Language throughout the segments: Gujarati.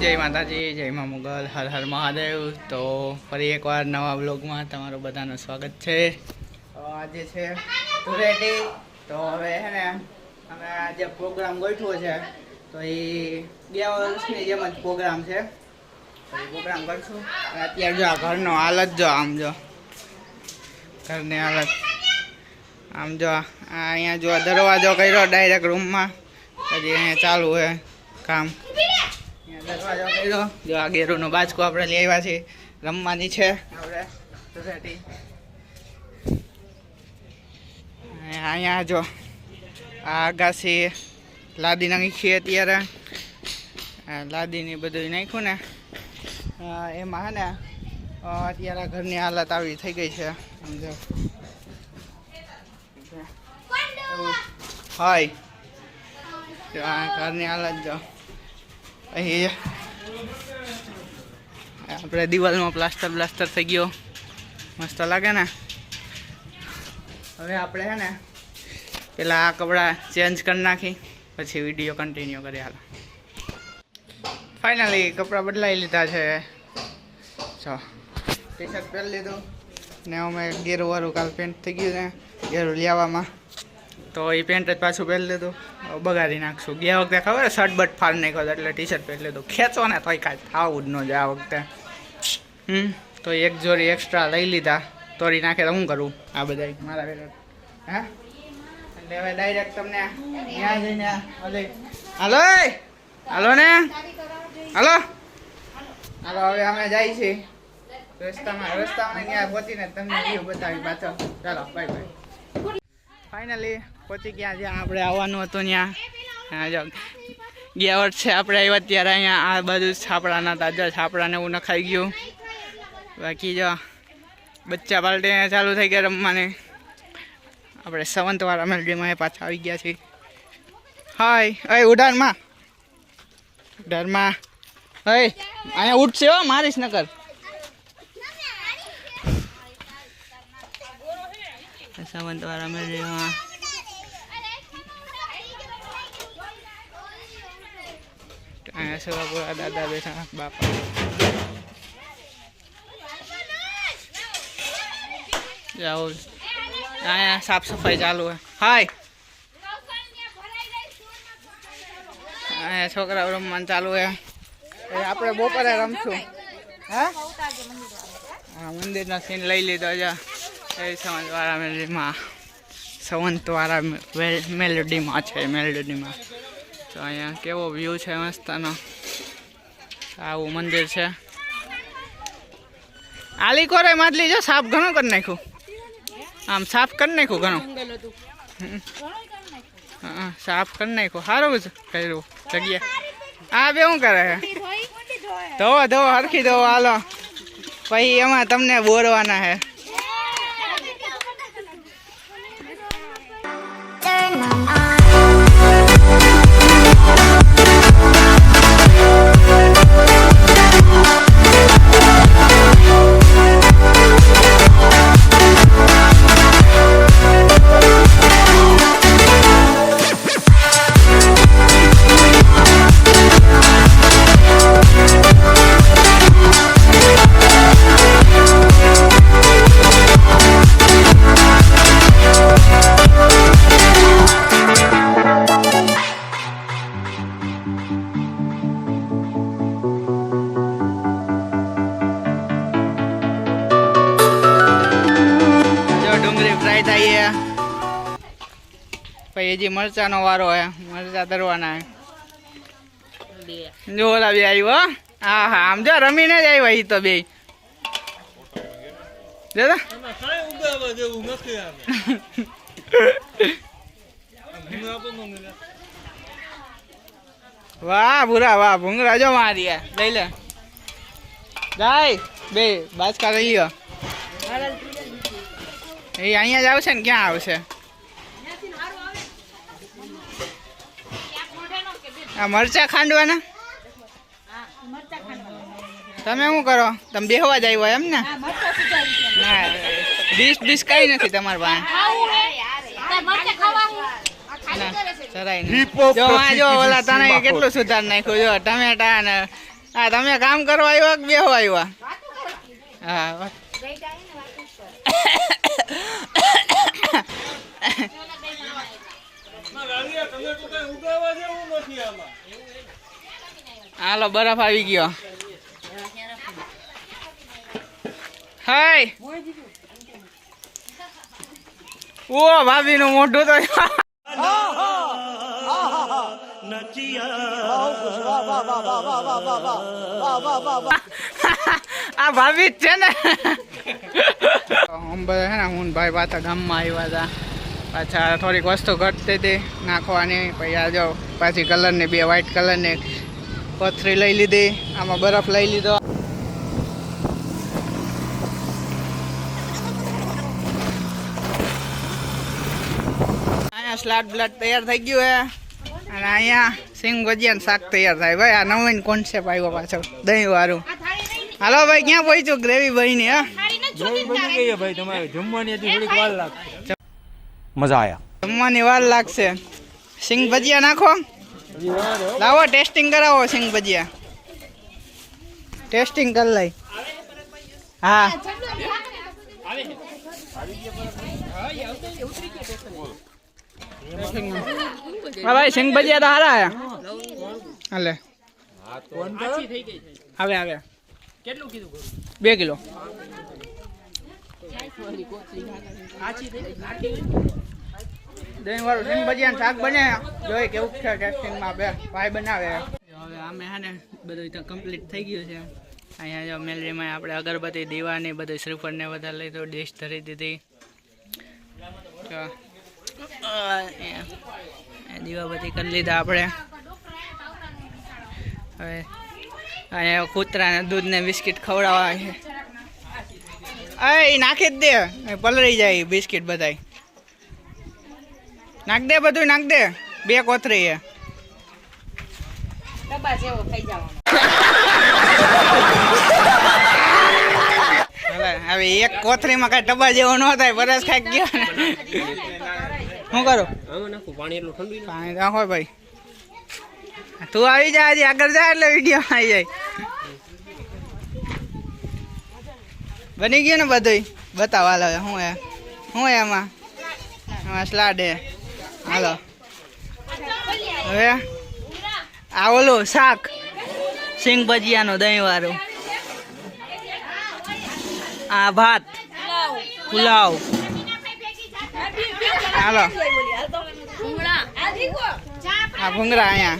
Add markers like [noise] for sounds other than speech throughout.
જય માતાજી જય મા મુગલ હર હર મહાદેવ તો ફરી એકવાર નવા બ્લોગમાં તમારું બધાનું સ્વાગત છે. તો આજે છે ધૂળેટી તો હવે હે ને અમે આજે પ્રોગ્રામ ગોઠવો છે. તો એ બે વર્ષની જેમ જ પ્રોગ્રામ છે. પ્રોગ્રામ કરશું. અને અત્યારે જો આ ઘરનો હાલત જો આમ જો. ઘરની હાલત. આમ જો આ અહીંયા જો દરવાજો કર્યો ડાયરેક્ટ રૂમમાં પછી અહીંયા ચાલુ છે કામ. અહીંયા દરવાજો કર્યો જો આ ગેરુનો બાજકો આપણે લઈ આવ્યા છીએ. રમવાની છે આપણે સોસાયટી અહીંયા જો આ અગાસી લાદી નાખી અત્યારે. લાદીની બધું નાખ્યું ને. એમાં હે ને અત્યારે ઘરની હાલત આવી થઈ ગઈ છે. સમજો. હાય. જો આ ઘરની હાલત જો. અહીં આપણે દિવાલમાં પ્લાસ્ટર બ્લાસ્ટર થઈ ગયો. મસ્ત લાગે ને? હવે આપણે છે ને પેલા આ કપડાં ચેન્જ કરી નાખી, પછી વીડિયો કન્ટિન્યુ કરી હાલ. ફાઇનલી કપડાં બદલાઈ લીધા છે. ચો ટી શર્ટ પહેરી લીધું. ને અમે ગેરુવાળું કાલ પેન્ટ થઈ ગયું ને ગેરું લેવામાં તો એ પેન્ટ જ પાછું પહેરી લીધું. બગાડી નાખશું. ગયા વખતે ખબર શર્ટ બટ ફાર નાખ્યો એટલે ટી શર્ટ પહેરી લીધું. ખેંચો ને તોય કાંઈ થવું જ ન જાય આ વખતે. હમ? તો એક જોડી એક્સ્ટ્રા લઈ લીધા. તોડી નાખે તો શું કરું? આ બધા મારા વેલા હા? એટલે હવે ડાયરેક્ટ તમને ત્યાં જઈને હાલો! હાલો ને? હાલો? હાલો, હવે અમે જાય છીએ. રસ્તામાં રસ્તામાં ત્યાં પહોંચીને તમને બતાવી પાછો. ચાલો બાય બાય ફાઇનલી પહોંચી ગયા જ્યાં આપણે આવવાનું હતું ત્યાં. ગયા વર્ષે આપણે આવ્યા ત્યારે અહીંયા આ બાજુ છાપડાના તાજા છાપડાને એવું નખાઈ ગયું. બાકી જો, બચ્ચા પાલટી ચાલુ થઈ ગયા રમવાની. આપણે સવંતવાળા મેલડીમાં પાછા આવી ગયા છીએ. હાય અય ઉડાનમાં. ઉડાનમાં અય અહીંયા ઉઠશે હો, મારીશ નકર. સંવંતવાળા મેલડીમાં અહીંયા સેવાપુરા દાદા બેઠા બાપા. જાઓ. અહીંયા સાફ સફાઈ ચાલુ હે. હાય. અહીંયા છોકરાઓ રમવાનું ચાલુ હે. આપણે બપોરે રમશું. હા? હા, મંદિરનો સીન લઈ લીધો છે. એ સંવંતવાળા મેલડીમાં સંવંતવાળા મે- મેલડીમાં છે મેલડીમાં. તો અહીંયા કેવો વ્યૂ છે મસ્તનો આવું મંદિર છે. આલી કોરે માદલી જો સાફ ઘણો કરી નાખ્યું. આમ સાફ કરી નાખ્યું ઘણું. સાફ કરી નાખ્યું. સારું જ કર્યું જગ્યા. આ બે શું કરે છે? ધોવો ધોવો હરખી ધોવા હાલો. પછી એમાં તમને બોરવાના છે. મરચાનો વારો હે. મરચા તરવાના હે. જો ઓલા બે આવ્યો હો. હા હા આમ જો રમીને જ આવ્યા એ તો બે. દાદા વાહ ભૂરા વાહ ભૂંગળા જો મારી હે. લઈ લે. જાય. બે બાજકા લઈ લ્યો. એ અહીંયા જ આવશે ને ક્યાં આવશે? આ મરચા ખાંડવાના? તમે શું કરો? તમે બેહવા જ આવ્યો એમ ને? ના ડીશ ડીશ કઈ નથી તમારી પાસે. જો ઓલા તને કેટલું સુધાર નાખ્યું? જો ટમેટા ને હા તમે કામ કરવા આવ્યા કે બેહવા આવ્યા? હા. [coughs] હાલો બરફ આવી ગયો. હાય. ઓ ભાભી નું મોઢું તો આ ભાભી જ છે ને. હું બધા છે ને હું ભાઈ પાછા ગામમાં આવ્યા હતા. પાછા થોડીક વસ્તુ ઘટતી હતી, નાખવાની, પછી આ જો પાછી કલરની બે વ્હાઈટ કલરની પથરી લઈ લીધી, આમાં બરફ લઈ લીધો. અહીંયા સ્લાડ બ્લડ તૈયાર થઈ ગયું હે. અને અહીંયા સિંગ ભજીયા ને શાક તૈયાર થાય. ભાઈ, આ નવીન કોન્સેપ્ટ આવ્યો પાછો દહીં વાળું હાલો ભાઈ, ક્યાં પહોંચ્યું? ગ્રેવી ભાઈ ની હા ભાઈ, તમારે થોડીક વાર લાગશે. मज़ा आया। मानीवार लाख से सिंह भजिया नाखो लावा टेस्टिंग कराओ सिंह भजिया टेस्टिंग कर लाई हाँ हाँ भाई सिंह भजिया तो हारा रहा है हले हाँ तो अच्छी थी गई आवे आवे कितलू कीधु करू 2 किलो अच्छी थी लाटी દહીં વાળું સિંગ ભજીયા શાક બને. જોઈ કેવું છે ટેસ્ટિંગમાં બે ભાઈ બનાવે. હવે આમે હે ને બધું તો કમ્પ્લીટ થઈ ગયું છે. અહીંયા જો મેલરીમાં આપણે અગરબત્તી, દીવાની, બધું શ્રીફળ ને બધા લઈ તો ડિશ ધરી દીધી. દીવાબત્તી કરી લીધા આપણે. હવે અહીંયા કૂતરાને દૂધ ને બિસ્કિટ ખવડાવવા છે. એ નાખી જ દે. પલળી જાય બિસ્કિટ બધાય. નાખ દે બધું નાખ દે. બે કોથરી એ હવે એક કોથરીમાં કઈ ડબ્બા જેવો ન થાય બરસ ખાઈ ગયો શું કરો? પાણી રાખો ભાઈ. તું આવી જા હજી આગળ જા એટલે વીડિયો આવી જાય. બની ગયું ને બધું બતાવ હાલ હવે શું હે? શું એમાં એમાં સ્લાડ હે. હાલો. હવે આ ઓલું શાક. સિંગ ભજીયાનું દહીં વાળું આ ભાત. પુલાવ. હાલો. આ ભૂંગળા અહીંયા.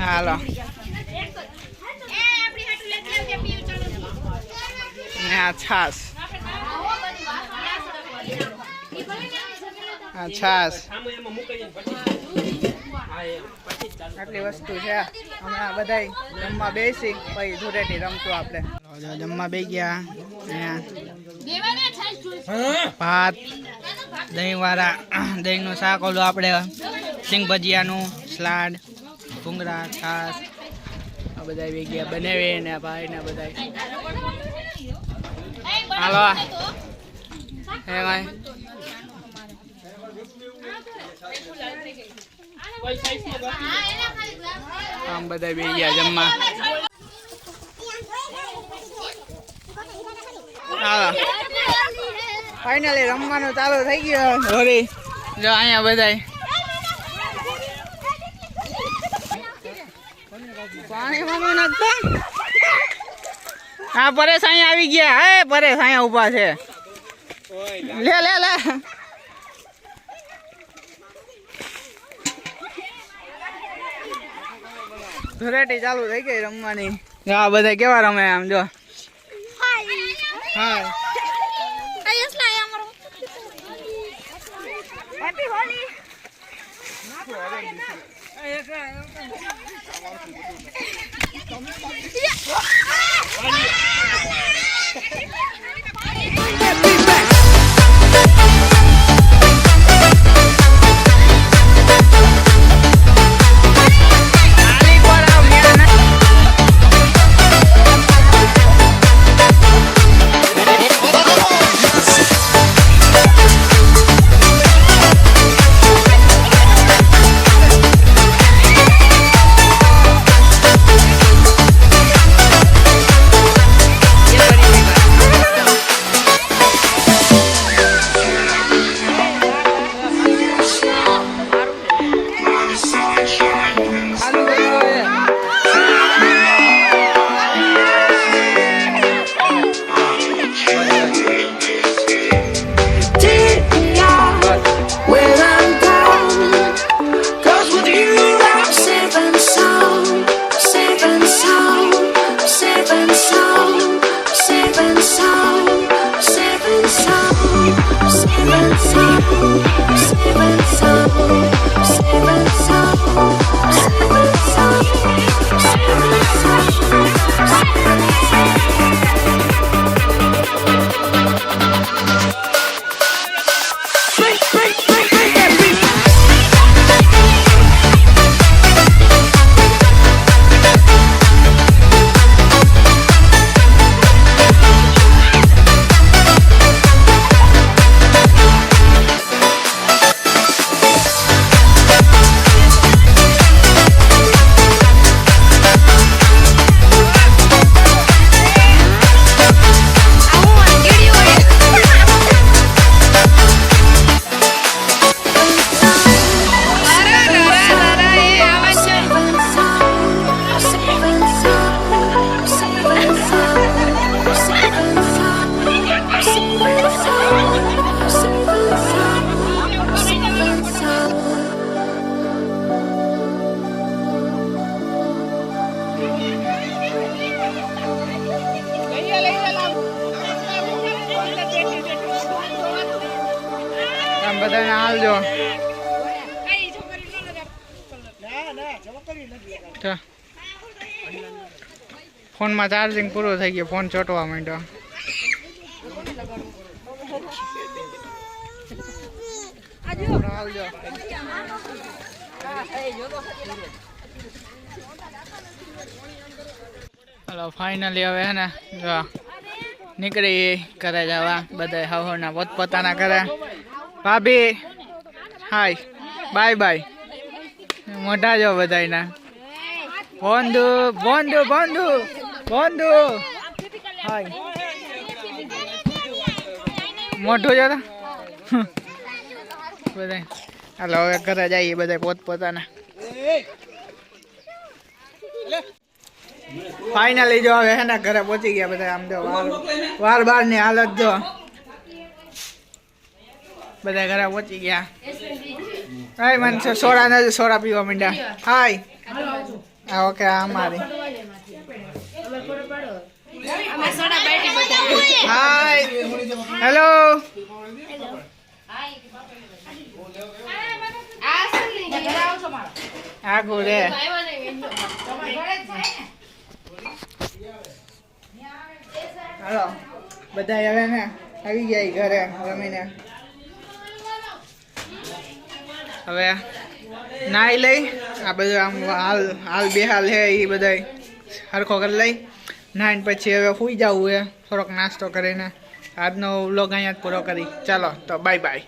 હાલો. ને આ આ છાસ આટલી વસ્તુ છે. હમણાં બધાય જમવા બેસી પછી ધૂળેટી રમતું આપણે. જમવા બે ગયા. અહીંયા ભાત દહીં વાળા દહીંનું શાક ઓલું આપણે સિંગ ભજીયાનું સલાડ ભૂંગળા છાસ આ બધા બે ગયા. બનાવી ને ભાઈ ને બધા હાલો. હે ભાઈ. આમ બધા બે ગયા જમવા. હાલો રમવાનું ચાલુ થઈ ગયો હોરી જો અહીંયા બધા પાણી નાખતા હા પરેશ અહીંયા આવી ગયા. હે પરેશ અહીંયા ઊભા છે. લે લે લે. ધુરેટી ચાલુ થઈ ગઈ રમવાની. હા આ બધા કેવા રમે આમ જો. હા. ફોનમાં ચાર્જિંગ પૂરું થઈ ગયું, ફોન ચોંટવા માંડ્યો. હલો ફાઇનલી હવે હે ને, જો નીકળી ઘરે જવા બધા હવના પોતપોતાના ઘરે. ભાભી, હાય, બાય બાય. મોઢા જો બધાયના. બોંધુ બોંધુ બોંધુ બોંધુ હાય. મોટું જો તો. હાલો, હવે ઘરે જઈએ બધા પોતપોતાના. ફાઇનલી જો હવે એના ઘરે પહોંચી ગયા બધા આમ જો વાર વારની હાલત જો. બધા ઘરે પહોંચી ગયા. હાય મને સોડા નથી સોડા પીવા માંડ્યા. હાય. હા ઓકે આ મારી હાય. હેલો. આગું રે હાલો. બધા હવે ને આવી ગયા ઈ ઘરે રમીને. હવે નાઈ લઈ. આ બધું આમ હાલ હાલ બે હાલ હે એ બધા હરખો કરી લઈ. નાઈને પછી હવે સુઈ જવું હે. થોડોક નાસ્તો કરીને. આજનો વ્લોગ અહીંયા જ પૂરો કરી. ચાલો, તો બાય બાય